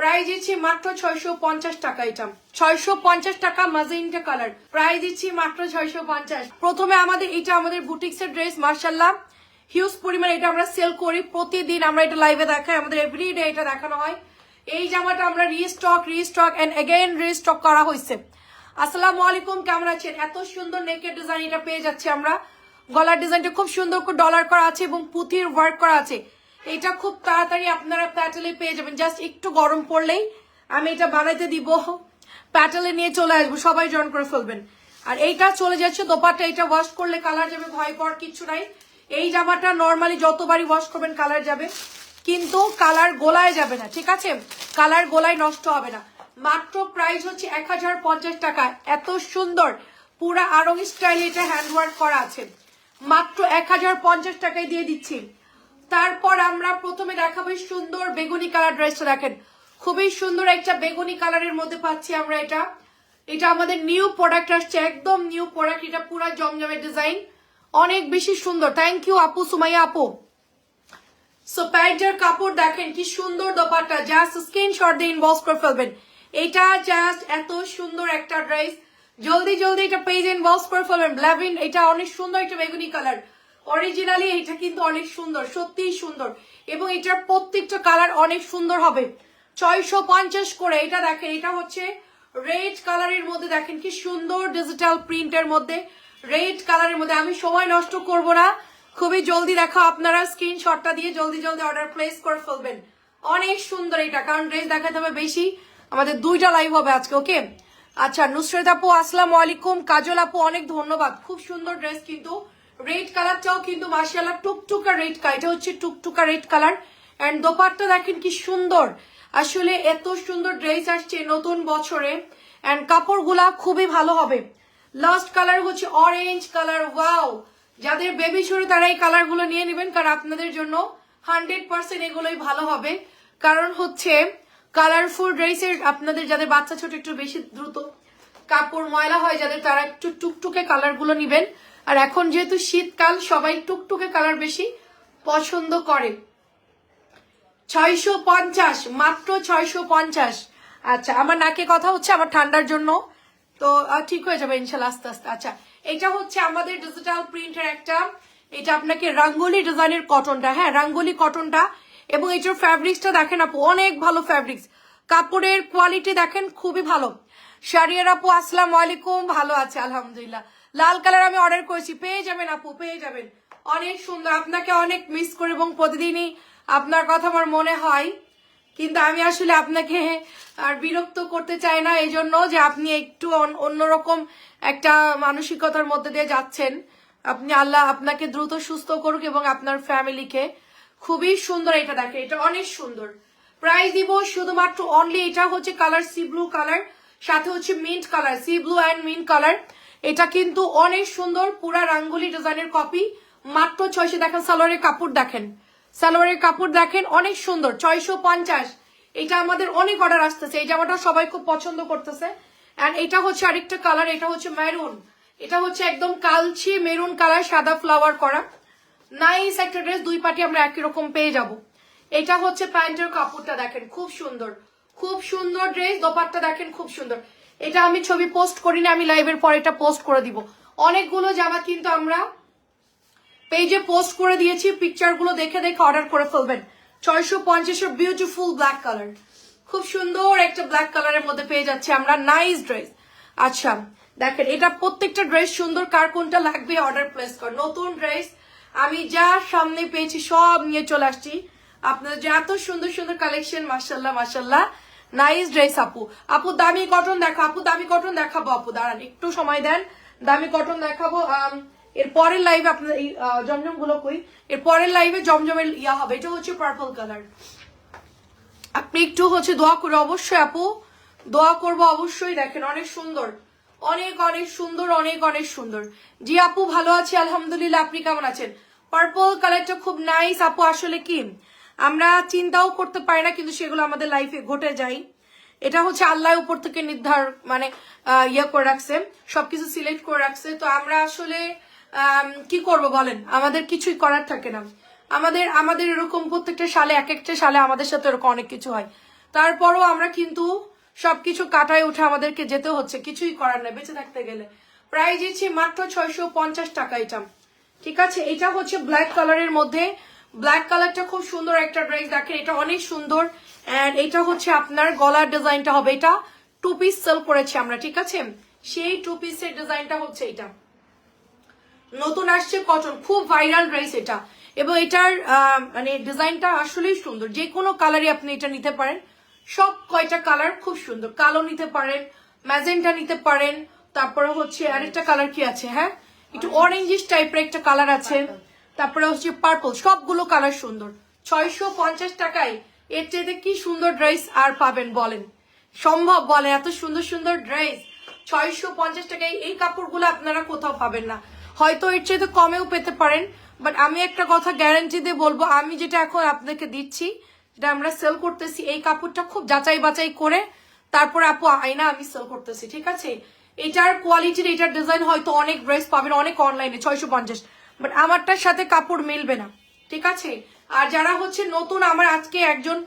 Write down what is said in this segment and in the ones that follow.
Price দিচ্ছি মাত্র ছয়শো পঞ্চাশ টাকা এটা। ছয়শো পঞ্চাশ টাকা মাজিনটা কালার প্রাইস দিচ্ছি মাত্র ছয়শো পঞ্চাশ। প্রথমে আমাদের এটা আমাদের বুটিক্সের ড্রেস মার্শাল্লাহ হিউজ পরিমাণে এটা আমরা সেল করি। প্রতিদিন আমরা এটা লাইভে দেখাই। আমাদের এভরিডে এটা দেখানো হয়। এই জামাটা আমরা restock restock and again restock করা হয়েছে। আসসালামু আলাইকুম, কেমন আছেন? এত সুন্দর নেকের ডিজাইন এটা পেয়ে যাচ্ছি আমরা। গলার ডিজাইনটা খুব সুন্দর করে ডলার করা আছে এবং পুঁথির ওয়ার্ক করা আছে। এটা খুব তাড়াতাড়ি আপনারা প্যাটেলে পেয়ে যাবেন। জাস্ট একটু গরম পড়লেই আমি এটা বানাইতে দিব। প্যাটেলে নিয়ে চলে আসব, সবাই জয়েন করে ফেলবেন। আর এইটা চলে যাচ্ছে, দোপাট্টা এটা ওয়াশ করলে কালার যাবে, ভয় পাওয়ার কিছু নাই। এই জামাটা নর্মালি যতবারই ওয়াশ করবেন কালার যাবে। কিন্তু কালার গোলায় যাবে না, ঠিক আছে? কালার গোলায় নষ্ট হবে না। মাত্র প্রাইস হচ্ছে এক হাজার পঞ্চাশ টাকা। এত সুন্দর। পুরা আরং স্টাইল এটা হ্যান্ডওয়ার্ক করা আছে। মাত্র এক হাজার পঞ্চাশ টাকায় দিয়ে দিচ্ছি। তারপর আমরা প্রথমে দেখাবো সুন্দর বেগুনি কালার ড্রেসটা দেখেন। খুবই সুন্দর একটা বেগুনি কালারের মধ্যে পাচ্ছি আমরা এটা। এটা আমাদের নিউ প্রোডাক্ট আসছে, একদম নিউ প্রোডাক্ট। এটা পুরা জমজমে ডিজাইন। অনেক বেশি সুন্দর। থ্যাংক ইউ আপু, সুমাইয়া আপু। সো প্যান্টের কাপড় দেখেন, কি সুন্দর দোপাট্টা। জাস্ট স্ক্রিনশট দিয়ে ইনবক্স করে ফেলবেন। এটা জাস্ট এত সুন্দর একটা ড্রেস। জলদি জলদি এটা পেজ ইনবক্স করে ফেলবেন। ব্ল্যাভিন এটা অনেক সুন্দর একটা বেগুনি কালার। অরিজিনালি এটা কিন্তু অনেক সুন্দর, সত্যিই সুন্দর। এবং এটার প্রত্যেকটা কালার অনেক সুন্দর হবে। ছয়শো পঞ্চাশ করে এটা দেখেন, এটা হচ্ছে রেড কালারের মধ্যে দেখেন কি সুন্দর ডিজিটাল প্রিন্টের মধ্যে। রেড কালারের মধ্যে আমি সময় নষ্ট করব না। খুবই জলদি দেখা আপনারা, স্ক্রিনশটটা দিয়ে জলদি জলদি অর্ডার প্লেস করে ফেলবেন। অনেক সুন্দর এটা, কারণ ড্রেস দেখাতে হবে বেশি। আমাদের দুইটা লাইভ হবে আজকে ওকে আচ্ছা নুসরত আপু, আসসালামু আলাইকুম। কাজল আপু, অনেক ধন্যবাদ। খুব সুন্দর ড্রেস কিন্তু। রেড কালারটাও কিন্তু মার্শাল্লাহ টুকটুকা রেড কালার এটা হচ্ছে টুকটুকা রেড কালার এন্ড দোপাট্টা দেখেন কি সুন্দর। আসলে এত সুন্দর ড্রেস আসছে নতুন বছরে। এন্ড কাপড়গুলা খুবই ভালো হবে। লাস্ট কালার হচ্ছে অরেঞ্জ কালার ওয়াও যাদের বেবি শুরু তারা এই কালারগুলো নিয়ে নেবেন, কারণ আপনাদের জন্য হান্ড্রেড পার্সেন্ট এগুলোই ভালো হবে। কারণ হচ্ছে কালারফুল ড্রেসের আপনাদের যাদের বাচ্চা ছোট একটু বেশি দ্রুত কাপড় ময়লা হয়, যাদের তারা একটু টুকটুকে কালারগুলো নিবেন আর এখন যেহেতু শীতকাল, সবাই টুকটুকে কালার বেশি পছন্দ করে। ছয়শো পঞ্চাশ, মাত্র ছয়শো পঞ্চাশ। আচ্ছা আমার নাকে কথা হচ্ছে, আমার ঠান্ডার জন্য। তো ঠিক হয়ে যাবে ইনশাল্লাহ আস্তে আস্তে। আচ্ছা এটা হচ্ছে আমাদের ডিজিটাল প্রিন্টের একটা, এটা আপনাকে রাঙ্গোলি ডিজাইনের কটনটা হ্যাঁ রাঙ্গোলি কটনটা এবং এটার ফ্যাব্রিক্সটা দেখেন আপু, অনেক ভালো ফ্যাব্রিক্স কাপড়ের কোয়ালিটি দেখেন, খুবই ভালো। শারিয়ার আপু, আসসালাম আলাইকুম, ভালো আছে, আলহামদুলিল্লাহ। লাল কালার আমি অর্ডার করেছি। পেয়ে যাবেন আপু, পেয়ে যাবেন। অনেক সুন্দর। আপনাকে অনেক মিস করে এবং প্রতিদিনই আপনার কথা আমার মনে হয়। কিন্তু আমি আসলে আপনাকে আর বিরক্ত করতে চাই না এই জন্য যে আপনি একটু অন- অন্যরকম একটা মানসিকতার মধ্যে দিয়ে যাচ্ছেন। আপনি আল্লাহ আপনাকে দ্রুত সুস্থ করুক এবং আপনার ফ্যামিলিকে খুবই সুন্দর এটা দেখে। এটা অনেক সুন্দর। প্রাইস দিব শুধুমাত্র অনলি এটা হচ্ছে কালার সি ব্লু কালার সাথে হচ্ছে mint colour sea blue and mint colour এটা কিন্তু অনেক সুন্দর, পুরা রাঙ্গুলি ডিজাইনের কপি মাত্র ছয়শো দেখেন, সালোয়ারের কাপড় দেখেন। সালোয়ারের কাপড় দেখেন, অনেক সুন্দর, ছয়শো পঞ্চাশ। এটা আমাদের অনেক অর্ডার আসতেছে, এই জামাটা সবাই খুব পছন্দ করতেছে। এন্ড এটা হচ্ছে আরেকটা কালার এটা হচ্ছে মেরুন এটা হচ্ছে একদম কালচে মেরুন কালার সাদা ফ্লাওয়ার করা। নাইস একটা ড্রেস দুই পাটি আমরা একই রকম পেয়ে যাব। এটা হচ্ছে প্যান্টের কাপড়টা দেখেন, খুব সুন্দর। খুব সুন্দর ড্রেস দোপাট্টা দেখেন, খুব সুন্দর। এটা আমি ছবি পোস্ট করি না আমি লাইভের পর এটা পোস্ট করে দিব। অনেকগুলো জামা কিন্তু আমরা পেজে পোস্ট করে দিয়েছি পিকচারগুলো দেখে দেখে অর্ডার করে ফেলবেন। ছয়শো পঞ্চাশের বিউটিফুল ব্ল্যাক কালার খুব সুন্দর একটা ব্ল্যাক কালারের মধ্যে পেয়ে যাচ্ছে আমরা নাইস ড্রেস আচ্ছা দেখেন, এটা প্রত্যেকটা ড্রেস সুন্দর, কার কোনটা লাগবে অর্ডার প্লেস কর। নতুন ড্রেস আমি যা সামনে পেয়েছি সব নিয়ে চলে আসছি। আপনাদের যে এত সুন্দর সুন্দর কালেকশন মাসাল্লাহ মাসাল্লাহ নাইস ড্রেস আপু। আপু, দামি কটন দেখো আপু, দামি কটন দেখাবো, আপু, দাঁড়ান, একটু সময় দেন। দামি কটন দেখাবো এর পরের লাইভে আপনার এই জমজমগুলো কই? এর পরের লাইভে জমজমের ইয়া হবে, এটা হচ্ছে পার্পল কালার আপনি একটু হচ্ছে দোয়া করে, অবশ্যই আপু, দোয়া করব, অবশ্যই দেখেন, অনেক সুন্দর। অনেক অনেক সুন্দর, অনেক অনেক সুন্দর। জি আপু, ভালো আছি, আলহামদুলিল্লাহ, আপনি কেমন আছেন? পার্পল কালারটা খুব নাইস আপু, আসলে কি? আমরা চিন্তাও করতে পারি না, কিন্তু সেগুলো আমাদের লাইফে ঘটে যায়। এটা হচ্ছে আল্লাহ উপর থেকে নির্ধার মানে ইয়ে করে রাখছে, সবকিছু সিলেক্ট করে রাখছে। তো আমরা আসলে কি করব বলেন? আমাদের কিছুই করার থাকে না। আমাদের আমাদের এরকম প্রত্যেকটা সালে, এক একটা সালে আমাদের সাথে এরকম অনেক কিছু হয়। তারপরও আমরা কিন্তু সবকিছু কাটায় উঠে আমাদেরকে যেতে হচ্ছে, কিছুই করার নেই, বেঁচে থাকতে গেলে। প্রাইস দিচ্ছি মাত্র ছয়শো পঞ্চাশ টাকা এটা। ঠিক আছে? এটা হচ্ছে ব্ল্যাক কালারের মধ্যে ব্ল্যাক কালারটা খুব সুন্দর একটা ড্রেস দেখেন, এটা অনেক সুন্দর। অ্যান্ড এটা হচ্ছে আপনার গলার ডিজাইনটা হবে। এটা টু পিস সেল করেছি আমরা, ঠিক আছে? সেই টু পিসের ডিজাইনটা হচ্ছে এটা। নতুন আসছে কটন খুব ভাইরাল ড্রেস এটা। এবং এটার মানে ডিজাইনটা আসলেই সুন্দর। যে কোনো কালারই আপনি এটা নিতে পারেন। সব কয়টা কালার খুব সুন্দর। কালো নিতে পারেন ম্যাজেন্টা নিতে পারেন, তারপরে হচ্ছে আরেকটা কালার কি আছে হ্যাঁ? একটু অরেঞ্জিস টাইপের একটা কালার আছে। তারপরে হচ্ছে পার্পল সবগুলো কালার সুন্দর। ছয়শো পঞ্চাশ টাকায় এর চেয়ে কি সুন্দর ড্রেস আর পাবেন বলেন? সম্ভব বলে এত সুন্দর সুন্দর ড্রেস ছয়শো পঞ্চাশ টাকায় এই কাপড়গুলো আপনারা কোথাও পাবেন না। হয়তো এর চেয়ে কমেও পেতে পারেন বাট আমি একটা কথা গ্যারান্টি দিয়ে বলব, আমি যেটা এখন আপনাকে দিচ্ছি, যেটা আমরা সেল করতেছি, এই কাপড়টা খুব যাচাই বাছাই করে তারপরে আপু আইনা আমি সেল করতেছি, ঠিক আছে? এটার কোয়ালিটির এটার ডিজাইন হয়তো অনেক ড্রেস পাবেন, অনেক অনলাইনে ছয়শো পঞ্চাশ। বাট আমারটার সাথে কাপড় মিলবে না, ঠিক আছে? আর যারা হচ্ছে নতুন, আমার আজকে একজন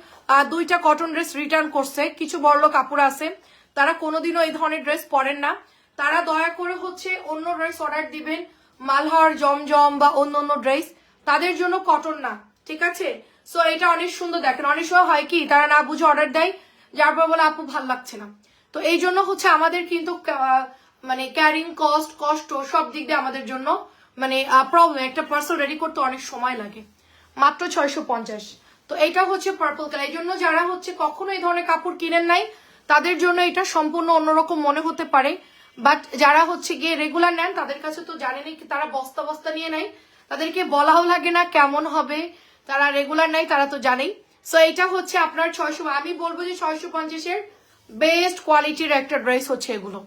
দুইটা কটন ড্রেস রিটার্ন করছে, কিছু বড় কাপড় আছে, তারা কোনোদিনও এই ধরনের ড্রেস পরেন না। তারা দয়া করে হচ্ছে অন্য ড্রেস অর্ডার দিবেন, মালহার জমজম বা অন্য অন্য ড্রেস তাদের জন্য কটন না, ঠিক আছে? সো এটা অনেক সুন্দর দেখেন, অনেক সময় হয় কি, তারা না বুঝে অর্ডার দেয়, যার পর বলে আপু ভালো লাগছে না। তো এই জন্য হচ্ছে আমাদের কিন্তু মানে ক্যারিং কস্ট কষ্ট সব দিক দিয়ে আমাদের জন্য মানে প্রবলেম একটা পার্সেল রেডি করতে অনেক সময় লাগে। মাত্র ছয়শো পঞ্চাশ। তো এইটা হচ্ছে পার্পল কালার এই জন্য যারা হচ্ছে কখনো এই ধরনের কাপড় কিনেন নাই, তাদের জন্য এটা সম্পূর্ণ অন্যরকম মনে হতে পারে। বাট যারা হচ্ছে গিয়ে রেগুলার নেন, তাদের কাছে তো জানেনই তারা বস্তা বস্তা নিয়ে নেয়। তাদেরকে বলাও লাগে না কেমন হবে। তারা রেগুলার নাই তারা তো জানেই। সো এটা হচ্ছে আপনার ছয়শো আমি বলব যে ছয়শো পঞ্চাশের বেস্ট কোয়ালিটির একটা ড্রেস হচ্ছে এগুলো।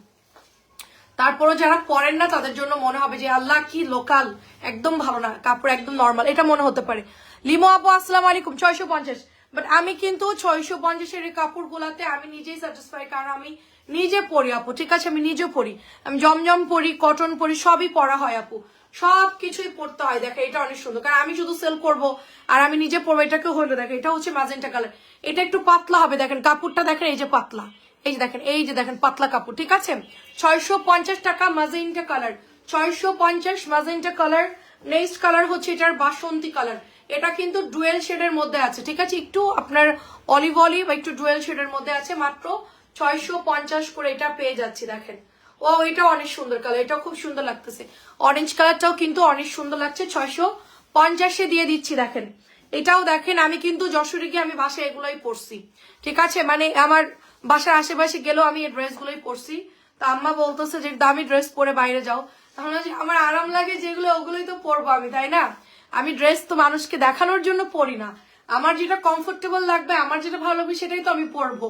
তারপরও যারা পরেন না, তাদের জন্য মনে হবে যে আল্লাহ কি লোকাল একদম ভালো না, কাপড় একদম নর্মাল এটা মনে হতে পারে। লিমো আপু, আসসালাম আলাইকুম, ছয়শো পঞ্চাশ। বাট আমি কিন্তু ছয়শো পঞ্চাশের কাপড় গুলাতে আমি নিজেই স্যাটিসফাই কারণ আমি নিজে পরি আপু, ঠিক আছে? আমি নিজে পরি। আমি জমজম পরি কটন পরি, সবই পরা হয় আপু। সব কিছুই পড়তে হয়, দেখে, এটা অনেক সুন্দর। কারণ আমি শুধু সেল করব, আর আমি নিজে পরবো এটাকে হলো, দেখে, এটা হচ্ছে ম্যাজেন্টা কালার এটা একটু পাতলা হবে, দেখেন, কাপড়টা দেখেন, এই যে পাতলা। এই যে দেখেন, এই যে দেখেন, পাতলা কাপড়, ঠিক আছে? ছয়শো পঞ্চাশ টাকা মাজেন্টা কালার। ছয়শো পঞ্চাশ মাজেন্টা কালার, নেক্সট কালার হচ্ছে এটার বাসন্তী কালার। এটা কিন্তু ডুয়েল শেডের মধ্যে আছে, ঠিক আছে? একটু আপনার অলিভ অলিভ, একটু ডুয়েল শেডের মধ্যে আছে, মাত্র ছয়শো পঞ্চাশ করে এটা পেয়ে যাচ্ছি, দেখেন। ও, এটা অনেক সুন্দর কালার, এটা খুব সুন্দর লাগতেছে। অরেঞ্জ কালারটাও কিন্তু অনেক সুন্দর লাগছে, ছয়শো পঞ্চাশে দিয়ে দিচ্ছি, দেখেন। এটাও দেখেন, আমি কিন্তু যশোরে গিয়ে আমি বাসায় এগুলোই পরছি, ঠিক আছে? মানে আমার বাসার আশেপাশে গেলেও আমি এই ড্রেসগুলোই পরছি। তা আম্মা বলতেছে যে, দামি ড্রেস পরে বাইরে যাও। তাহলে আমার আরাম লাগে যেগুলো, ওগুলোই তো পরবো আমি, তাই না? আমি ড্রেস তো মানুষকে দেখানোর জন্য পরি না। আমার যেটা কমফোর্টেবল লাগবে, আমার যেটা ভালো লাগবে, সেটাই তো আমি পরবো।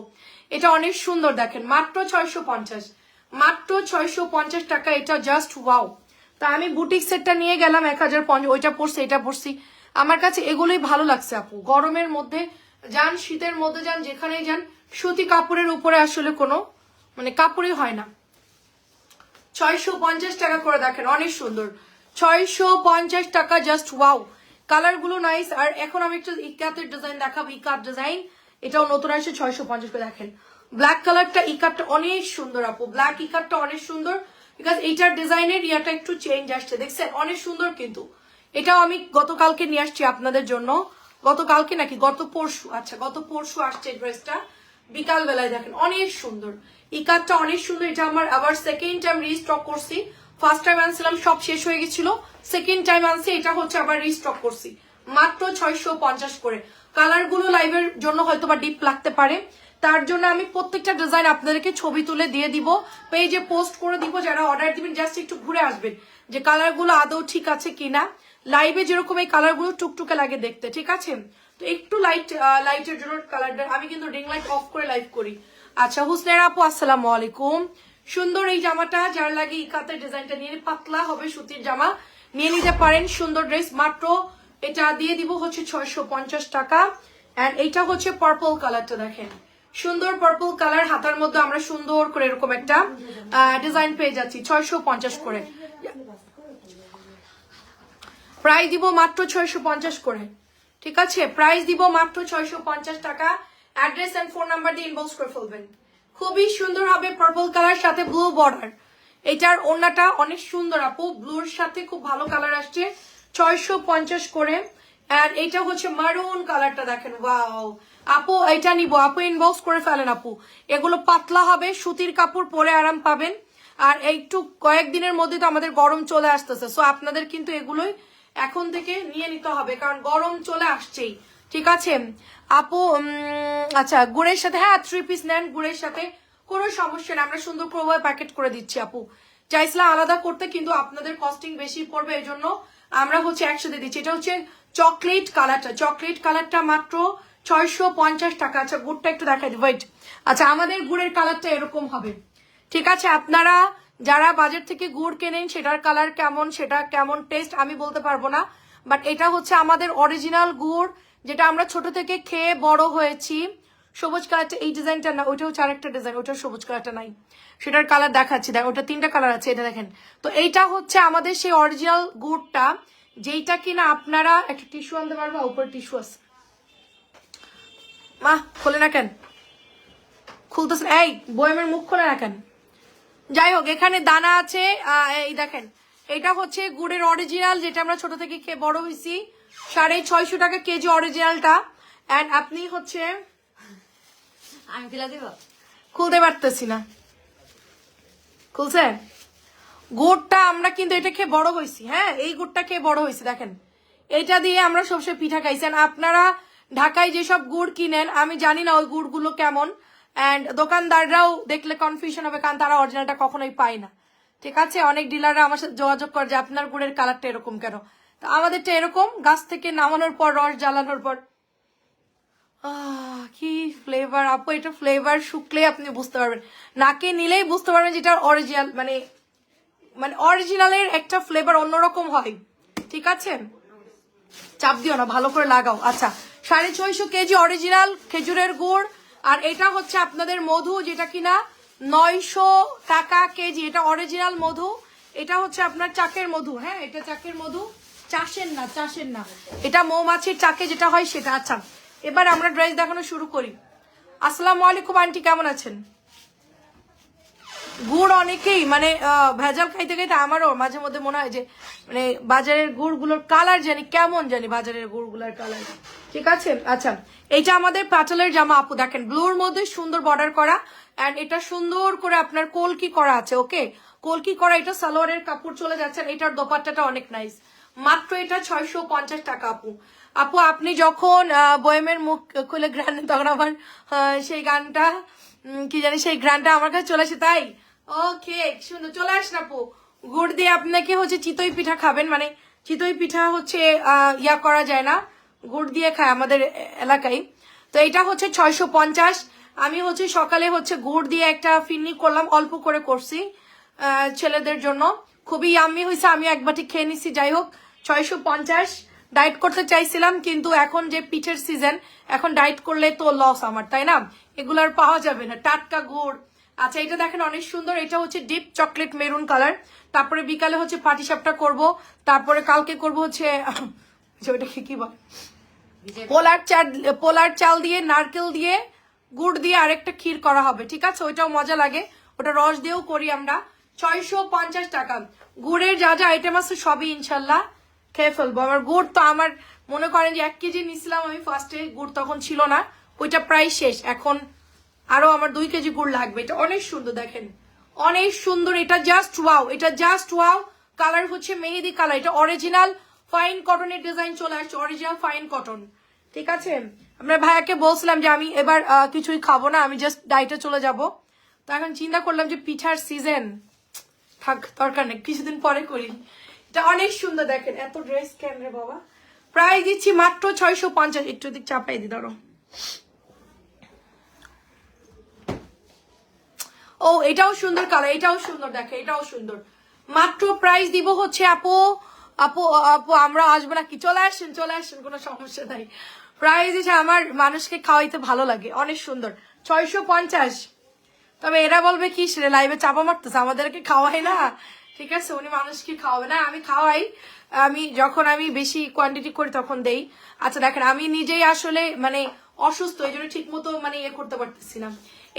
এটা অনেক সুন্দর দেখেন, মাত্র ছয়শো পঞ্চাশ। মাত্র ছয়শো পঞ্চাশ টাকা, এটা জাস্ট ওয়াও তা আমি বুটিক সেটটা নিয়ে গেলাম এক হাজার পঞ্চাশ, ওইটা পড়ছি এটা পড়ছি আমার কাছে এগুলোই ভালো লাগছে আপু, গরমের মধ্যে যান, শীতের মধ্যে যান, যেখানেই যান সুতি কাপড়ের উপরে আসলে কোনো মানে কাপড়ই হয় না। ছয়শো পঞ্চাশ টাকা করে দেখেন, অনেক সুন্দর। ছয়শো পঞ্চাশ টাকা জাস্ট ওয়াও কালারগুলো নাইস আর এখন আমি একটু ইকাতের ডিজাইন দেখাবো, ইকাত ডিজাইন এটাও নতুন আসছে, ছয়শো পঞ্চাশ করে দেখেন। ব্ল্যাক কালারটা ইকারটা অনেক সুন্দর আপু। ব্ল্যাক ইকারটা অনেক সুন্দর বিকজ এইটার ডিজাইনের ইয়াটা একটু চেঞ্জ আসছে। দেখছেন, অনেক সুন্দর কিন্তু। এটাও আমি গতকালকে নিয়ে আসছি আপনাদের জন্য। গতকালকে নাকি, গত পরশু আচ্ছা গত পরশু আসছে ড্রেসটা বিকাল বেলায় দেখেন, অনেক সুন্দর। ইকারটা অনেক সুন্দর, এটা আমার আবার সেকেন্ড টাইম রিস্টক করছি। ফার্স্ট টাইম আনছিলাম, সব শেষ হয়ে গেছিল। সেকেন্ড টাইম আনছি, এটা হচ্ছে আবার রিস্টক করছি। মাত্র ছয়শো পঞ্চাশ করে। কালারগুলো লাইভের জন্য হয়তো বা ডিপ লাগতে পারে। তার জন্য আমি প্রত্যেকটা ডিজাইন আপনাদেরকে ছবি তুলে দিয়ে দিব। পেজে পোস্ট করে দিব, যারা অর্ডার দিবেন জাস্ট একটু ঘুরে আসবেন যে কালারগুলো আদৌ ঠিক আছে কিনা। লাইভে যেরকম এই কালারগুলো টুকটুকে লাগে দেখতে, ঠিক আছে? তো একটু লাইট লাইটের জন্য কালারটা আমি কিন্তু রিং লাইট অফ করে লাইভ করি। আচ্ছা হুসনের আপু, আসসালামু আলাইকুম। সুন্দর এই জামাটা, যার লাগে ইকাতের ডিজাইনটা নিয়ে পাতলা হবে সুতির জামা। নিয়ে নিতে পারেন সুন্দর ড্রেস মাত্র এটা দিয়ে দিব হচ্ছে ছয়শো পঞ্চাশ টাকা। অ্যান্ড এইটা হচ্ছে পার্পল কালারটা দেখেন। সুন্দর পার্পল কালার হাতার মধ্যে আমরা সুন্দর করে এরকম একটা ডিজাইন পেয়ে যাচ্ছি, ছয়শো পঞ্চাশ করে। প্রায় দিব মাত্র ছয়শো পঞ্চাশ করে। ঠিক আছে? প্রাইস দিব মাত্র ছয়শো পঞ্চাশ টাকা। অ্যাড্রেস এন্ড ফোন নাম্বার দিয়ে ইনবক্স করে ফেলবেন। খুবই সুন্দর হবে পার্পল কালার সাথে ব্লু বর্ডার এটার ওড়নাটা অনেক সুন্দর আপু। ব্লুর সাথে খুব ভালো কালার আসছে। ছয়শো পঞ্চাশ করে। আর এটা হচ্ছে মারুন কালারটা দেখেন। ওয়াও আপু, এটা নিব। আপু ইনবক্স করে ফেলেন আপু। এগুলো পাতলা হবে, সুতির কাপড় পরে আরাম পাবেন। আর একটু কয়েকদিনের মধ্যে তো আমাদের গরম চলে আসতেছে। সো আপনাদের কিন্তু এগুলোই এখন থেকে নিয়ে নিতে হবে, কারণ গরম চলে আসছেই। ঠিক আছে? আপু আচ্ছা গুড়ের সাথে হ্যাঁ থ্রি পিস নেন গুড়ের সাথে। কোনো সমস্যা নেই, আমরা সুন্দর করে প্যাকেট করে দিচ্ছি, আপু। চাইছিলাম আলাদা করতে, কিন্তু আপনাদের কস্টিং বেশি পড়বে এই জন্য আমরা হচ্ছে একসাথে দিচ্ছি। এটা হচ্ছে চকলেট কালারটা চকলেট কালারটা মাত্র ছয়শো পঞ্চাশ টাকা। আচ্ছা গুড়টা একটু দেখাই দিই ওয়েট আচ্ছা আমাদের গুড়ের কালারটা এরকম হবে। ঠিক আছে, আপনারা যারা বাজার থেকে গুড় কেনেন, সেটার কালার কেমন, সেটা কেমন টেস্ট আমি বলতে পারব না। বাট এটা হচ্ছে আমাদের অরিজিনাল গুড়, যেটা আমরা ছোট থেকে খেয়ে বড় হয়েছি। সবুজ কালারটা এই ডিজাইনটা না ওইটা হচ্ছে আরেকটা ডিজাইন ওটা সবুজ কালারটা নাই। সেটার কালার দেখাচ্ছি, দেখ, ওটা তিনটা কালার আছে, এটা দেখেন। তো এইটা হচ্ছে আমাদের সেই অরিজিনাল গুড়টা, যেইটা কিনা আপনারা একটা টিস্যু আনতে পারব, উপরে টিস্যু আছে। মা, খোলে না কেন? খুলতেছেন এই, বয়মের মুখ খোলে না কেন? যাই হোক এখানে দানা আছে এই দেখেন এটা হচ্ছে গুড়ের অরিজিনাল যেটা আমরা ছোট থেকে খেয়ে বড় হয়েছি। সাড়ে ছয়শো টাকা কেজি অরিজিনালটা অ্যান্ড আপনি হচ্ছে আমি ফেলা দিব? খুলতে পারতেছি না। খুলছে গুড়টা আমরা কিন্তু এটা খেয়ে বড় হয়েছি হ্যাঁ? এই গুড়টা খেয়ে বড় হয়েছি দেখেন। এটা দিয়ে আমরা সবসময় পিঠা খাইছেন আপনারা ঢাকায় যেসব গুড় কিনেন আমি জানি না ওই গুড়গুলো কেমন অ্যান্ড দোকানদাররাও দেখলে কনফিউশন হবে, কারণ তারা অরিজিনালটা কখনোই পায় না। ঠিক আছে? অনেক ডিলাররা আমার সাথে যোগাযোগ করে যে, আপনার গুড়ের কালারটা এরকম কেন? তো আমাদেরটা এরকম, গাছ থেকে নামানোর পর, রস জ্বালানোর পর। কি ফ্লেভার আপু, এটা ফ্লেভার শুকলে আপনি বুঝতে পারবেন। নাকে নিলেই বুঝতে পারবেন যেটা অরিজিনাল মানে মানে অরিজিনালের একটা ফ্লেভার অন্যরকম হয়। ঠিক আছে? চাপ দিও না, ভালো করে লাগাও। আচ্ছা সাড়ে ছয়শো কেজি অরিজিনাল খেজুরের গুড় আর এটা হচ্ছে আপনাদের মধু, যেটা কিনা নয়শো টাকা কেজি। এটা অরিজিনাল মধু। এটা হচ্ছে আপনার চাকের মধু। হ্যাঁ এটা চাকের মধু। চাষের না চাষের না। এটা মৌমাছির চাকে যেটা হয় সেটা। আচ্ছা এবার আমরা ড্রেস দেখানো শুরু করি। আসসালামু আলাইকুম, আন্টি, কেমন আছেন? গুড় অনেকেই মানে ভেজাল খাইতে খাইতে আমারও মাঝে মধ্যে মনে হয় যে মানে বাজারের গুড়গুলোর কালার জানি, কেমন জানি বাজারের গুড়গুলোর কালার ঠিক আছে? আচ্ছা এইটা আমাদের পাটালের জামা আপু, দেখেন ব্লুর মধ্যে সুন্দর বর্ডার করা অ্যান্ড এটা সুন্দর করে আপনার কলকি করা আছে ওকে কলকি করা, এটা সালোয়ারের কাপড় চলে যাচ্ছে এটার দোপাট্টাটা অনেক নাইস মাত্র এটা ছয়শো পঞ্চাশ টাকা আপু। আপু, আপনি যখন বয়েমের মুখ খুলে গ্রান তখন আমার সেই গানটা কি জানি, সেই গ্রানটা আমার কাছে চলে আসে তাই? ওকে সুন্দর চলে আসেন আপু। গুড় দিয়ে আপনাকে হচ্ছে চিতই পিঠা খাবেন মানে চিতই পিঠা হচ্ছে ইয়া করা যায় না, গুড় দিয়ে খায় আমাদের এলাকায়। তো এটা হচ্ছে ছয়শো পঞ্চাশ। আমি হচ্ছে সকালে হচ্ছে গুড় দিয়ে একটা ফিরনি করলাম, অল্প করে করছি ছেলেদের জন্য। খুবই আমি হয়েছে, আমি এক বাটি খেয়ে নিছি, যাই হোক, ছয়শো পঞ্চাশ। ডায়েট করতে চাইছিলাম, কিন্তু এখন যে পিঠের সিজন এখন ডায়েট করলে তো লস আমার, তাই না? এগুলো আর পাওয়া যাবে না। টাটকা গুড় আচ্ছা এটা দেখেন অনেক সুন্দর। এটা হচ্ছে ডিপ চকলেট মেরুন কালার তারপরে বিকালে হচ্ছে পাটিসাপটা করব। তারপরে কালকে করব হচ্ছে আচ্ছা, ওটাকে কি বলে? পোলার চাল পোলার চাল দিয়ে নারকেল দিয়ে গুড় দিয়ে আরেকটা ক্ষীর করা হবে ঠিক আছে? ওইটাও মজা লাগে। ওটা রস দিয়েও করি আমরা। ছয়শো পঞ্চাশ টাকা। গুড়ের যা যা আইটেম আছে সবই ইনশাল্লাহ খেয়ে ফেলব। আমার গুড় তো আমার মনে করেন যে এক কেজি নিছিলাম আমি ফার্স্টে গুড় তখন ছিল না। ওইটা প্রায় শেষ। এখন আরও আমার দুই কেজি গুড় লাগবে, এটা অনেক সুন্দর দেখেন। অনেক সুন্দর, এটা জাস্ট ওয়াও এটা জাস্ট ওয়াও কালার হচ্ছে মেহেদি কালার এটা অরিজিনাল ফাইন কটনের ডিজাইন চলে আসছে অরিজিনাল ফাইন কটন ঠিক আছে? আমরা ভাইয়াকে বলছিলাম যে আমি এবার কিছুই খাব না, আমি জাস্ট ডাইটে চলে যাব। তো এখন চিন্তা করলাম যে পিঠার সিজন থাক, দরকার নেই, কিছুদিন পরে করি। এটা অনেক সুন্দর দেখেন, এত ড্রেস কেন রে বাবা। প্রায় দিচ্ছি মাত্র ছয়শো পঞ্চাশ, একটু দিক চাপাই দি, ধরো। ও, এটাও সুন্দর কালার, এটাও সুন্দর দেখে, এটাও সুন্দর। মাত্র প্রাইস দিব হচ্ছে, আপু আপু আপু, আমরা আসব না কি চলে আসেন চলে আসেন, কোনো সমস্যা নাই। প্রাইস হিসেবে আমার মানুষকে খাওয়াইতে ভালো লাগে, অনেক সুন্দর। ছয়শো পঞ্চাশ। তবে এরা বলবে কি, সে লাইভে চাপা মারতেছে, আমাদেরকে খাওয়াই না। ঠিক আছে, উনি মানুষকে খাওয়াবে না, আমি খাওয়াই। আমি যখন আমি বেশি কোয়ান্টিটি করি তখন দেই। আচ্ছা দেখেন, আমি নিজেই আসলে মানে অসুস্থ এই জন্য ঠিক মতো মানে ইয়ে করতে পারতেছি না।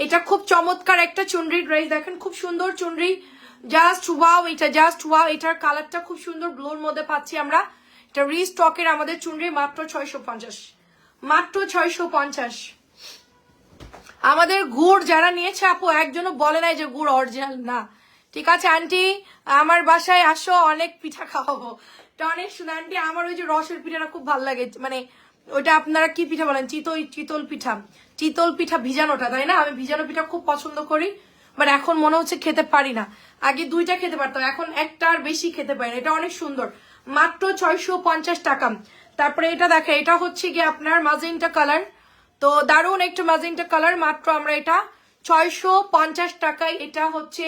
এটা খুব চমৎকার একটা চুনরি ড্রেস দেখেন, খুব সুন্দর চুনরি। জাস্ট ওয়াও এটা জাস্ট ওয়াও এটার কালারটা খুব সুন্দর ব্লুর মধ্যে পাচ্ছি আমরা। এটা রিস্টকের আমাদের চুনরি মাত্র ছয়শো পঞ্চাশ। মাত্র ছয়শো পঞ্চাশ। আমাদের গুড় যারা নিয়েছে, আপু, একজনও বলে নাই যে গুড় অরিজিনাল না। ঠিক আছে, আন্টি, আমার বাসায় আসো, অনেক পিঠা খাওয়াবো। এটা অনেক সুন্দর। আন্টি, আমার ওই যে রসের পিঠাটা খুব ভালো লাগে। মানে ওইটা আপনারা কি পিঠা বলেন চিতই, চিতল পিঠা। চিতল পিঠা ভিজানোটা, তাই না? আমি ভিজানো পিঠা খুব পছন্দ করি বাট এখন মনে হচ্ছে খেতে পারি না। আগে দুইটা খেতে পারতাম, এখন একটা আর বেশি খেতে পারি না। এটা অনেক সুন্দর। মাত্র ছয়শো পঞ্চাশ টাকা। তারপরে এটা দেখে এটা হচ্ছে গিয়ে আপনার মাজেন্টা কালার তো দারুণ একটা ম্যাজেন্টা কালার মাত্র আমরা এটা ছয়শো পঞ্চাশ টাকায় এটা হচ্ছে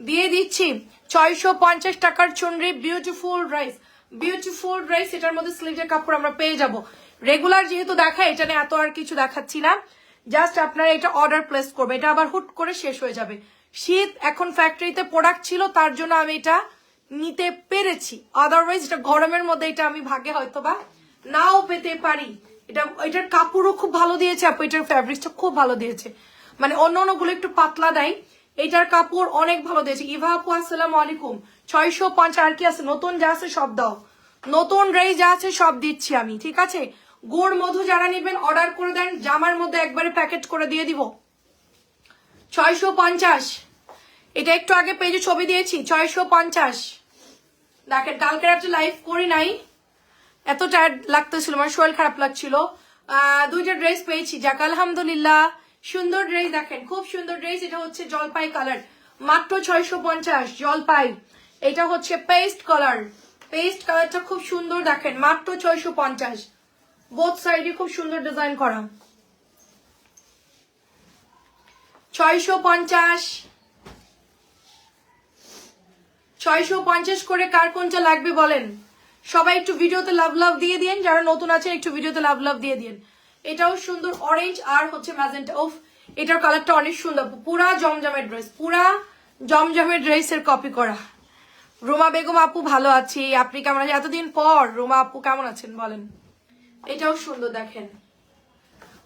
দিয়ে দিচ্ছি। ছয়শো পঞ্চাশ টাকার চুনরি বিউটিফুল রাইস বিউটিফুল রাইস এটার মধ্যে স্লিভের কাপড় আমরা পেয়ে যাব। রেগুলার যেহেতু দেখায়, এটা নিয়ে এত আর কিছু দেখাচ্ছি না। জাস্ট আপনারা এটা অর্ডার প্লেস করবে। এটা আবার হুট করে শেষ হয়ে যাবে। শীত এখন ফ্যাক্টরিতে প্রোডাক্ট ছিল, তার জন্য আমি এটা নিতে পেরেছি। আদারওয়াইজ এটা গরমের মধ্যে এটা আমি ভাগে হয়তো বা নাও পেতে পারি। এটা, এটার কাপড়ও খুব ভালো দিয়েছে আপু, এটার ফ্যাব্রিক্সটা খুব ভালো দিয়েছে। মানে অন্য অন্যগুলো একটু পাতলা দেয়। এটার কাপড় অনেক ভালো দিয়েছে। ইভা আপু, আসসালামু আলাইকুম। ছয়শো পাঁচ আর কি আছে? নতুন যা আছে সব দাও। নতুন ড্রেস যা আছে সব দিচ্ছি আমি, ঠিক আছে? গুড় মধু যারা নেবেন অর্ডার করে দেন, জামার মধ্যে একবারে প্যাকেট করে দিয়ে দিব। ছয়শো পঞ্চাশ। এটা একটু আগে পেজে ছবি দিয়েছি, ছয়শো পঞ্চাশ। দেখেন কালকে রাত্রে লাইভ করি নাই। এত টায়ার্ড লাগতেছিল আমার শরীর খারাপ লাগছিল। দুইটা ড্রেস পেয়েছি, যাক, আলহামদুলিল্লাহ। সুন্দর ড্রেস দেখেন, খুব সুন্দর ড্রেস এটা হচ্ছে জলপাই কালার মাত্র ছয়শো পঞ্চাশ, জলপাই। এটা হচ্ছে পেস্ট কালার পেস্ট কালারটা খুব সুন্দর, দেখেন, মাত্র ছয়শো পঞ্চাশ। বোথ সাইডে খুব সুন্দর ডিজাইন করা। ছয়শো পঞ্চাশ। ছয়শো পঞ্চাশ করে কার কোনটা লাগবে বলেন? সবাই একটু ভিডিওতে লাভ লাভ দিয়ে দিন যারা নতুন আছেন একটু ভিডিওতে লাভ লাভ দিয়ে দিন এটাও সুন্দর অরেঞ্জ আর হচ্ছে ম্যাজেন্টা ওফ এটার কালারটা অনেক সুন্দর। পুরা জমজমের ড্রেস পুরা জমজমের ড্রেসের কপি করা। রোমা বেগম আপু ভালো আছি, আপনি কেমন আছেন? এতদিন পর, রোমা আপু কেমন আছেন বলেন? এটাও সুন্দর, দেখেন।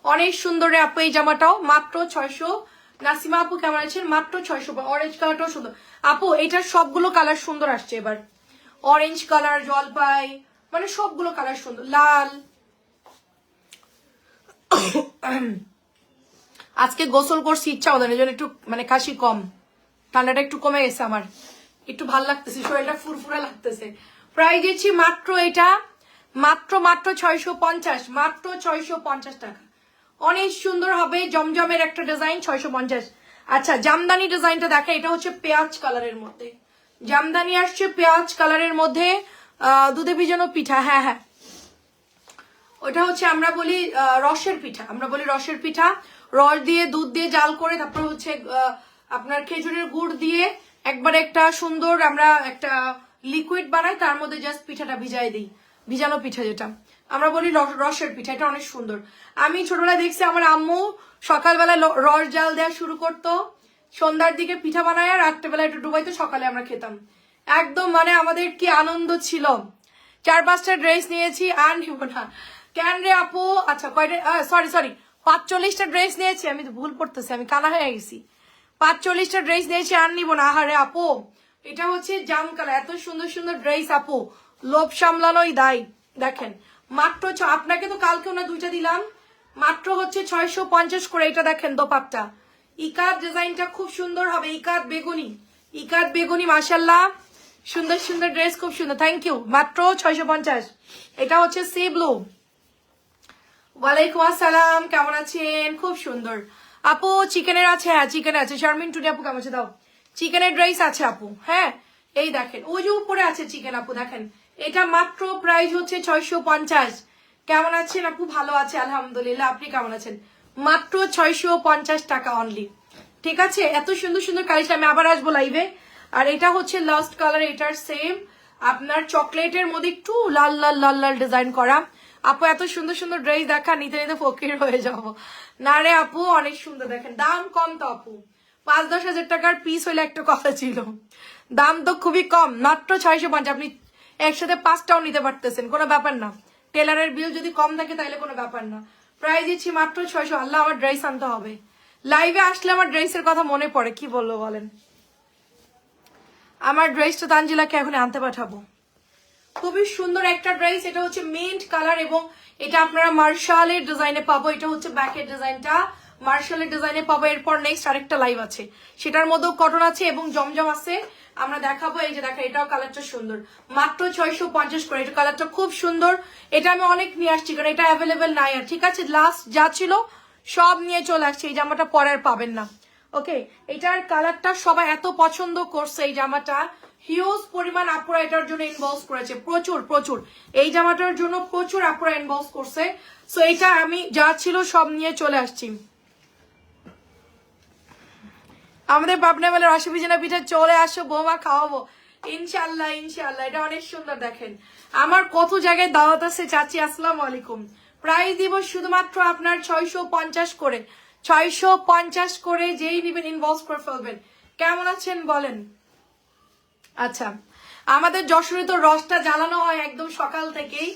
অনেক সুন্দর আপু এই জামাটাও, মাত্র ছয়শো, নাসিমা আপু কেমন আছেন? মাত্র ছয়শো অরেঞ্জ কালারটাও সুন্দর। আপু, এটার সবগুলো কালার সুন্দর আসছে এবার। অরেঞ্জ কালার জলপাই মানে সবগুলো কালার সুন্দর। লাল। আজকে গোসল করছি, ইচ্ছা এই জন্য একটু মানে কাশি কম। ঠান্ডাটা একটু কমে গেছে আমার। একটু ভালো লাগতেছে, শরীরটা ফুরফুরা লাগতেছে। প্রায় দিচ্ছি মাত্র এটা মাত্র মাত্র ছয়শো পঞ্চাশ, মাত্র ছয়শো পঞ্চাশ টাকা। অনেক সুন্দর হবে, জমজমের একটা ডিজাইন, ছয়শো পঞ্চাশ। আচ্ছা জামদানি ডিজাইনটা দেখা, এটা হচ্ছে পেঁয়াজ কালারের মধ্যে। জামদানি আসছে পেঁয়াজ কালারের মধ্যে দুধে ভিজানো পিঠা হ্যাঁ হ্যাঁ। ওটা হচ্ছে আমরা বলি রসের পিঠা, আমরা বলি রসের পিঠা। রস দিয়ে, দুধ দিয়ে জাল করে, তারপর হচ্ছে আপনার খেজুরের গুড় দিয়ে একবার একটা সুন্দর আমরা একটা লিকুইড বানাই, তার মধ্যে জাস্ট পিঠাটা ভিজাই দিই। ভিজানো পিঠা যেটা। আমরা বলি রসের পিঠা, এটা অনেক সুন্দর। আমি ছোটবেলায় দেখছি আমার আম্মু সকালবেলা রস জাল দেওয়া শুরু করতো, সন্ধ্যার দিকে পিঠা বানায় আর রাত্রেবেলা একটু ডুবাইতো, সকালে আমরা খেতাম। একদম মানে আমাদের কি আনন্দ ছিল। চার পাঁচটা ড্রেস নিয়েছি, আর নিব না। কেন রে আপু? আচ্ছা কয়টা? সরি সরি পাঁচচল্লিশটা ড্রেস নিয়েছি, আমি তো ভুল পড়তেছি, আমি কানা হয়ে গেছি। পাঁচচল্লিশটা ড্রেস নিয়েছি, আর নিব না। আহারে, আপু, এটা হচ্ছে জাম কালার এত সুন্দর সুন্দর ড্রেস, আপু। লোভ সামলানোই দায়। দেখেন, মাত্র আপনাকে তো কালকে না দুইটা দিলাম। মাত্র হচ্ছে ছয়শো পঞ্চাশ করে এটা দেখেন দোপাট্টা। ইকাত ডিজাইনটা খুব সুন্দর হবে। ইকাত বেগুনি। ইকাত বেগুনি মাসাল্লাহ সুন্দর সুন্দর ড্রেস, খুব সুন্দর। থ্যাংক ইউ মাত্র ছয়শো পঞ্চাশ। এটা হচ্ছে সি ব্লু। ওয়ালাইকুম আসসালাম। কেমন আছেন? খুব সুন্দর। আপু, চিকেনের আছে? হ্যাঁ চিকেন আছে। শারমিন টুডি আপু, কেমন আছে? দাও। চিকেনের ড্রাইস আছে, আপু। হ্যাঁ এই দেখেন। ওই যে উপরে আছে চিকেন, আপু, দেখেন। এটা মাত্র প্রাইস হচ্ছে ছয়শো পঞ্চাশ। কেমন আছেন আপু? ভালো আছে, আলহামদুলিল্লাহ। আপনি কেমন আছেন? মাত্র ছয়শো পঞ্চাশ টাকা অনলি ঠিক আছে? এত সুন্দর সুন্দর কালেকশন আমি আবার আসব লাইভে আর এটা হচ্ছে লাস্ট কালার এটার সেম আপনার চকলেটের মধ্যে একটু লাল লাল লাল লাল ডিজাইন করা। আপু, এত সুন্দর সুন্দর ড্রেস দেখা, নিতে নিতে ফকির হয়ে যাব। না রে আপু, অনেক সুন্দর দেখেন। দাম কম তো আপু। পাঁচ, দশ হাজার টাকার পিস হইলে একটা কথা ছিল। দাম তো খুবই কম। মাত্র ছয়শো পঞ্চাশ। আপনি একসাথে পাঁচটাও নিতে পারতেছেন, কোনো ব্যাপার না। টেলারের বিল যদি কম থাকে তাহলে কোনো ব্যাপার না। প্রায় দিচ্ছি মাত্র ছয়শো, আল্লাহ আমার ড্রেস আনতে হবে। লাইভে আসলে আমার ড্রেসের কথা মনে পড়ে, কি বলব বলেন? আমার ড্রেসটা তানজিলাকে এখন আনতে পাঠাবো। খুবই সুন্দর একটা ড্রেস, এটা হচ্ছে মিন্ট কালার এবং এটা আপনারা মার্শালের ডিজাইনে পাবো, এটা হচ্ছে ব্যাকের ডিজাইনটা। মার্শালের ডিজাইনে পাবো, এরপর নেক্সট আরেকটা লাইভ আছে। সেটার মধ্যেও কটন আছে এবং জমজম আছে। আমরা দেখাবো, এই যে দেখো এটাও কালারটা সুন্দর। মাত্র ছয়শো পঞ্চাশ করে, এটা কালারটা খুব সুন্দর। এটা আমি অনেক নিয়ে আসছি, কারণ এটা অ্যাভেলেবেল নাই আর, ঠিক আছে? লাস্ট যা ছিল, সব নিয়ে চলে আসছে, এই জামাটা পরে আর পাবেন না। ওকে এটার কালারটা সবাই এত পছন্দ করছে, এই জামাটা। হিউজ পরিমাণ আপুরা এটার জন্য ইনভলভ করেছে, প্রচুর প্রচুর। এই জামাটার জন্য প্রচুর আপুরা ইনভলভ করছে। সো এটা আমি যা ছিল সব নিয়ে চলে আসছি। আমাদের পাবনা মেলার অসুবিধা পিঠা চলে আসো, বৌমা খাওয়াবো। ইনশাল্লাহ ইনশাল্লাহ এটা অনেক সুন্দর দেখেন। আমার কত জায়গায় দাওয়াত আছে, চাচি, আসসালামু আলাইকুম। প্রাইস দিব শুধুমাত্র আপনার ছয়শো পঞ্চাশ করে। ছয়শো পঞ্চাশ করে যেই নিবেন ইনভলভ করে ফেলবেন। কেমন আছেন বলেন? আচ্ছা আমাদের যশোরে তো রসটা জ্বালানো হয় একদম সকাল থেকেই।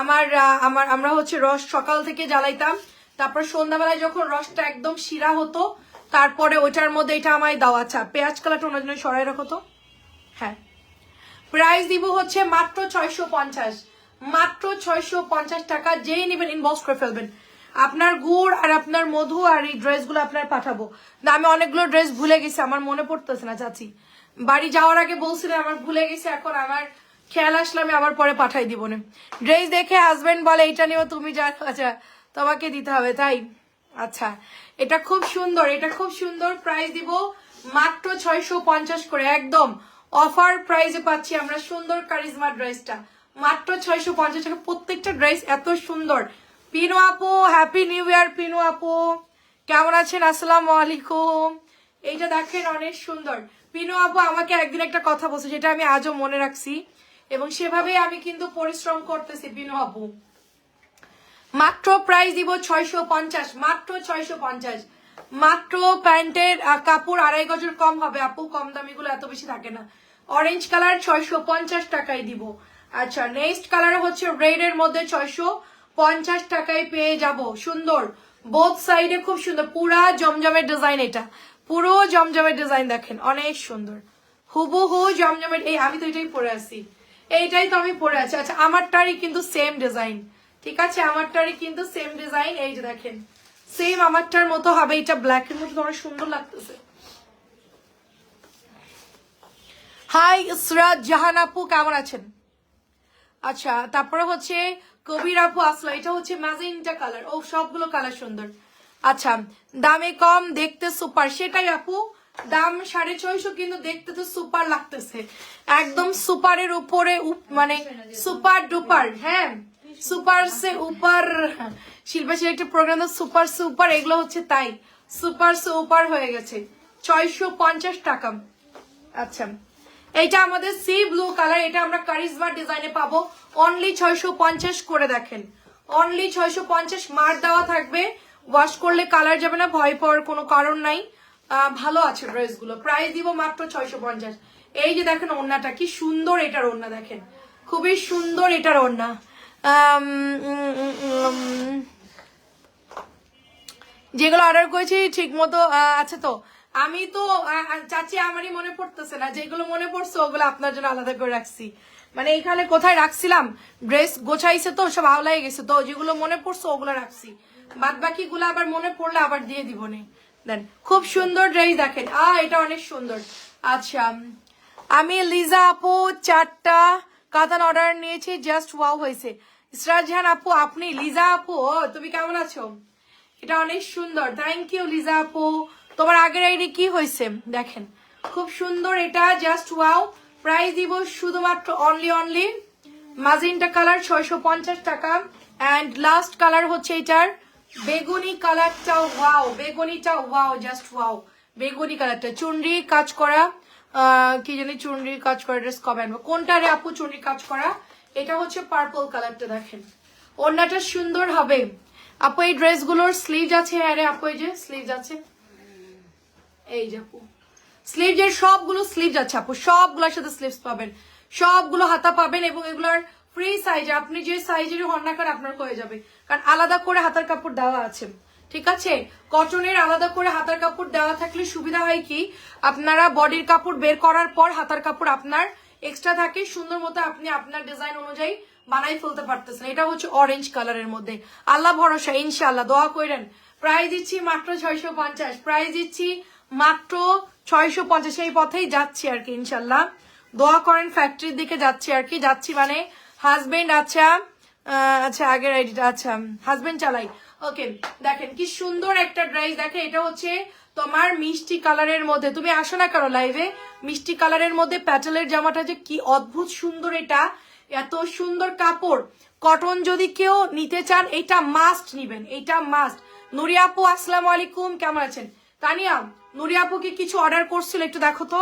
আমার আমার, আমরা হচ্ছে রস সকাল থেকে জ্বালাইতাম। তারপর সন্ধ্যাবেলায় যখন রসটা একদম শিরা হতো তারপরে ওইটার মধ্যে এটা আমায় দাও আচ্ছা পেঁয়াজ কালারটা ওনার জন্য সরাই রাখো তো। হ্যাঁ। প্রাইস দিব হচ্ছে মাত্র ছয়শো পঞ্চাশ। মাত্র ছয়শো পঞ্চাশ টাকা যেই নেবেন ইনবক্স করে ফেলবেন। আপনার গুড় আর আপনার মধু আর এই ড্রেসগুলো আপনার পাঠাবো। না, আমি অনেকগুলো ড্রেস ভুলে গেছি, আমার মনে পড়তেছে না, চাচি। বাড়ি যাওয়ার আগে বলছিলাম আমার ভুলে গেছি, এখন আমার খেয়াল আসলে আমি আবার পরে পাঠাই দিব না। ড্রেস দেখে হাজবেন্ড বলে এটা নিয়েও তুমি যা আচ্ছা তোমাকে দিতে হবে, তাই? আচ্ছা। এটা খুব সুন্দর, এটা খুব সুন্দর প্রাইস দিব মাত্র ছয়শো পঞ্চাশ করে, একদম অফার প্রাইসে পাচ্ছি আমরা সুন্দর কারিজমা ড্রেসটা মাত্র ছয়শো পঞ্চাশ টাকা, প্রত্যেকটা ড্রেস এত সুন্দর। পিনু আপু হ্যাপি নিউ ইয়ার পিনু আপু। কেমন আছেন? আসসালাম আলাইকুম। এইটা দেখেন অনেক সুন্দর। পিনু আপু আমাকে একদিন একটা কথা বলছে, যেটা আমি আজও মনে রাখছি। এবং সেভাবেই আমি কিন্তু পরিশ্রম করতেছি পিনু আপু। মাত্র প্রাইস দিব ছয়শো পঞ্চাশ, মাত্র ছয়শো পঞ্চাশ। মাত্র প্যান্টের কাপড় আড়াই গজের কম হবে। আপু, কম দামিগুলো এত বেশি থাকে না। অরেঞ্জ কালার ছয়শো পঞ্চাশ টাকায় দিব। আচ্ছা নেক্সট কালার হচ্ছে রেড এর মধ্যে ছয়শো পঞ্চাশ টাকায় পেয়ে যাব। সুন্দর। বোথ সাইডে খুব সুন্দর। পুরা জমজমের ডিজাইন এটা। পুরো জমজমের ডিজাইন দেখেন। অনেক সুন্দর। হুবহু জমজমের এই, আমি তো এটাই পরে আছি। এইটাই তো আমি পরে আছি। আচ্ছা আমারটারই কিন্তু সেম ডিজাইন ঠিক আছে, আমারটারই কিন্তু সেম ডিজাইন এই যে দেখেন। সেম আমারটার মতো হবে, এটা ব্ল্যাক এর মধ্যে অনেক সুন্দর লাগতেছে। হাই ইসরাত, জাহান আপু, কেমন আছেন? আচ্ছা তারপরে হচ্ছে কবির আপু, আসলো, এটা হচ্ছে ম্যাজেন্টা কালার ও সবগুলো কালার সুন্দর। আচ্ছা দামে কম, দেখতে সুপার সেটাই আপু। দাম সাড়ে ছয়শো, কিন্তু দেখতে তো সুপার লাগতেছে। একদম সুপারের উপরে উপ- মানে সুপার ডুপার হ্যাঁ। সুপার সে উপর। শিল্পাশীর একটা প্রোগ্রাম সুপার সুপার এগুলো হচ্ছে তাই। সুপার সুপার হয়ে গেছে। ছয়শো পঞ্চাশ টাকা। আচ্ছা। এইটা আমাদের সি ব্লু কালার এটা আমরা কারিজমা ডিজাইনে পাবো। অনলি ছয়শো পঞ্চাশ করে দেখেন। অনলি ছয়শো পঞ্চাশ মার দেওয়া থাকবে। ওয়াশ করলে কালার যাবে না ভয় পাওয়ার কোনো কারণ নাই। ভালো আছে ড্রেসগুলো প্রাইস দিব মাত্র ছয়শো পঞ্চাশ। এই যে দেখেন ওড়নাটা কি সুন্দর এটার ওড়না দেখেন। খুবই সুন্দর এটার উম, যেগুলো অর্ডার করেছি ঠিক মতো আছে তো। আমি তো চাচি আমারই মনে পড়তেছে না। যেগুলো মনে পড়ছে ওগুলো আপনার জন্য আলাদা করে রাখছি। মানে এখানে কোথায় রাখছিলাম? ড্রেস গোছাইছে তো, সব আওলাই গেছে তো। যেগুলো মনে পড়ছে ওগুলো রাখছি। বাদ বাকি গুলো আবার মনে পড়লে আবার দিয়ে দিব নে। দেন, খুব সুন্দর ড্রেস দেখেন। আ, এটা অনেক সুন্দর। আচ্ছা আমি লিজা আপু চারটা কাতান অর্ডার নিয়েছি জাস্ট ওয়াও হয়েছে। ইসরাত জাহান আপু, আপনি, লিজা আপু তুমি কেমন আছো? এটা অনেক সুন্দর। থ্যাংক ইউ লিজা আপু। তোমার আগের আইডি কি হয়েছে? দেখেন। খুব সুন্দর এটা জাস্ট ওয়াও প্রাইস দিব শুধুমাত্র অনলি অনলি মাজিনটা কালার ছয়শো পঞ্চাশ টাকা। অ্যান্ড লাস্ট কালার হচ্ছে এটার। বেগুনি কালারটা ওয়াও বেগুনিটা ওয়াও জাস্ট ওয়াও বেগুনি কালারটা চুনরি কাজ করা কি জানি চুনরির কাজ করা ড্রেস কবে আনব? কোনটা রে আপু চুনরি কাজ করা? এটা হচ্ছে পার্পল কালারটা দেখেন। ওড়নাটা সুন্দর হবে। আপু, এই ড্রেসগুলোর স্লিভ আছে আরে আপু, এই যে স্লিভ আছে এই যে আপু। স্লিভ স্লিভের সবগুলো স্লিভ আছে আপু, সবগুলোর সাথে স্লিভস পাবেন। সবগুলো হাতা পাবেন এবং এগুলোর ফ্রি সাইজ আপনি যে সাইজের হন না আপনার হয়ে যাবে। কারণ আলাদা করে হাতার কাপড় দেওয়া আছে। ঠিক আছে? কটনের আলাদা করে হাতার কাপড় দেওয়া থাকলে সুবিধা হয় কি? আপনারা বডির কাপড় বের করার পর হাতার কাপড় আপনার এক্সট্রা থাকে, সুন্দর মতো আপনি আপনার ডিজাইন অনুযায়ী বানাই ফেলতে পারতেছেন। এটা হচ্ছে অরেঞ্জ কালারের মধ্যে। আল্লাহ ভরসা ইনশাল্লাহ দোয়া করেন। প্রাইস দিচ্ছি মাত্র ছয়শো পঞ্চাশ। প্রাইস দিচ্ছি মাত্র ছয়শো পঞ্চাশ। এই পথেই যাচ্ছি আর কি ইনশাল্লাহ দোয়া করেন ফ্যাক্টরির দিকে যাচ্ছি আর কি। যাচ্ছি মানে হাজবেন্ড আচ্ছা আচ্ছা আগের আইডিটা আচ্ছা হাজবেন্ড চালাই। ওকে দেখেন কি সুন্দর একটা ড্রেস দেখে এটা হচ্ছে তোমার মিষ্টি কালারের মধ্যে। তুমি আসো না কেন লাইভে মিষ্টি কালারের মধ্যে প্যাটেলের জামাটা যে কি অদ্ভুত সুন্দর এটা। এত সুন্দর কাপড়। কটন যদি কেউ নিতে চান, এটা মাস্ট নিবেন, এটা মাস্ট নুরি আপু, আসসালামু আলাইকুম, কেমন আছেন? তানিয়া নুরি আপুকে কিছু অর্ডার করছিল একটু দেখো তো?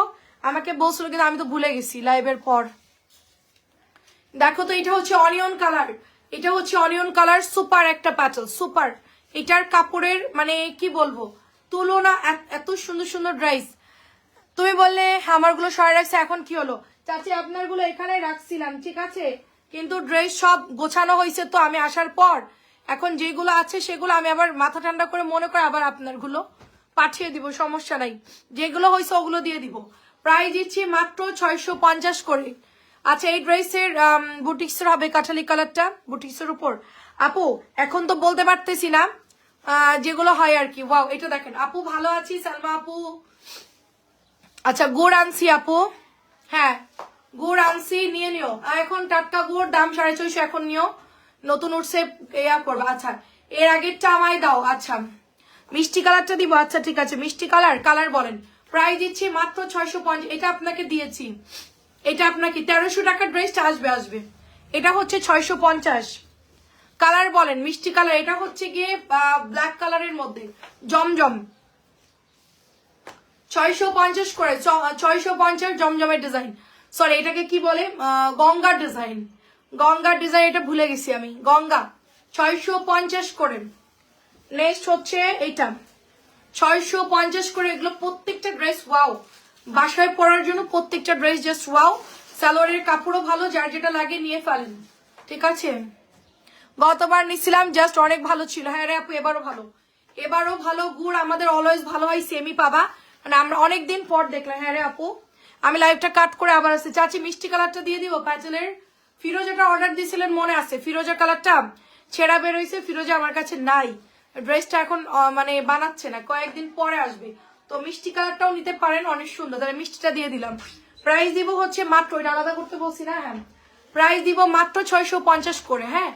আমাকে বলছিল কিন্তু আমি তো ভুলে গেছি লাইভের পর। দেখো তো, এটা হচ্ছে অনিয়ন কালার এটা হচ্ছে অনিয়ন কালার, সুপার একটা প্যাটেল সুপার। এটার কাপড়ের মানে কি বলব, তুলনা এত- সুন্দর সুন্দর ড্রেস তুমি বললে আমারগুলো সরাই রাখছে, এখন কি হলো? চাচি, আপনারগুলো এখানে রাখছিলাম, ঠিক আছে? কিন্তু ড্রেস সব গোছানো হয়েছে তো আমি আসার পর। এখন যেগুলো আছে সেগুলো আমি আবার মাথা ঠান্ডা করে মনে করে আবার আপনারগুলো পাঠিয়ে দিব, সমস্যা নাই। যেগুলো হয়েছে ওগুলো দিয়ে দিব। প্রাইস দিচ্ছি মাত্র ছয়শো পঞ্চাশ করে। আচ্ছা এই ড্রেসের বুটিক্সের হবে কাঠালি কালারটা, বুটিক্সের উপর। আপু, এখন তো বলতে পারতেছি না যেগুলো হয় আর কি। ওয়াও, এটা দেখেন। আপু, ভালো আছি, সালমা আপু। আচ্ছা গুড় আনছি আপু। হ্যাঁ গুড় আনছি, নিয়ে নিও। এখন টাটকা গুড়, দাম সাড়ে ছয়শো, এখন নিও। নতুন উঠছে, ইয়া করব আচ্ছা। এর আগেরটা আমায় দাও আচ্ছা। মিষ্টি কালারটা দিব আচ্ছা ঠিক আছে। মিষ্টি কালার কালার বলেন। প্রাইস দিচ্ছি মাত্র ছয়শো পঞ্চাশ, এটা আপনাকে দিয়েছি। এটা আপনাকে তেরোশো টাকার ড্রেসটা আসবে আসবে। এটা হচ্ছে ছয়শো পঞ্চাশ। কালার বলেন, মিষ্টি কালার এটা হচ্ছে গিয়ে ব্ল্যাক কালারের মধ্যে। জমজম। ছয়শো পঞ্চাশ করে ছয়শো পঞ্চাশ জমজমের ডিজাইন সরি এটাকে কি বলে? গঙ্গার ডিজাইন গঙ্গার ডিজাইন এটা ভুলে গেছি আমি। গঙ্গা, ছয়শো পঞ্চাশ করে। নেক্সট হচ্ছে এইটা। ছয়শো পঞ্চাশ করে এগুলো প্রত্যেকটা ড্রেস ওয়াও বাসায় পরার জন্য প্রত্যেকটা ড্রেস জাস্ট ওয়াও স্যালোয়ারের কাপড়ও ভালো, যার যেটা লাগে নিয়ে ফেলেন। ঠিক আছে? গতবার নিছিলাম জাস্ট অনেক ভালো ছিল। হ্যাঁ রে আপু, এবারও ভালো। এবারও ভালো, গুড় আমাদের অলওয়েজ ভালো হয় সেমি পাবা। মানে আমরা অনেকদিন পর দেখলাম হ্যাঁ রে আপু। আমি লাইভটা কাট করে আবার আসছি। চাচি, মিষ্টি কালারটা দিয়ে দিব প্যাচেলের ফিরোজাটা অর্ডার দিয়েছিলেন মনে আছে। ফিরোজা কালারটা ছেঁড়া বেরোইছে ফিরোজা আমার কাছে নাই। ড্রেসটা এখন মানে বানাচ্ছে না, কয়েকদিন পরে আসবে। তো মিষ্টি কালারটাও নিতে পারেন, অনেক সুন্দর। তাহলে মিষ্টিটা দিয়ে দিলাম। প্রাইস দিব হচ্ছে মাত্র এটা আলাদা করতে বলছি না হ্যাঁ। প্রাইস দিব মাত্র ছয়শো পঞ্চাশ করে হ্যাঁ।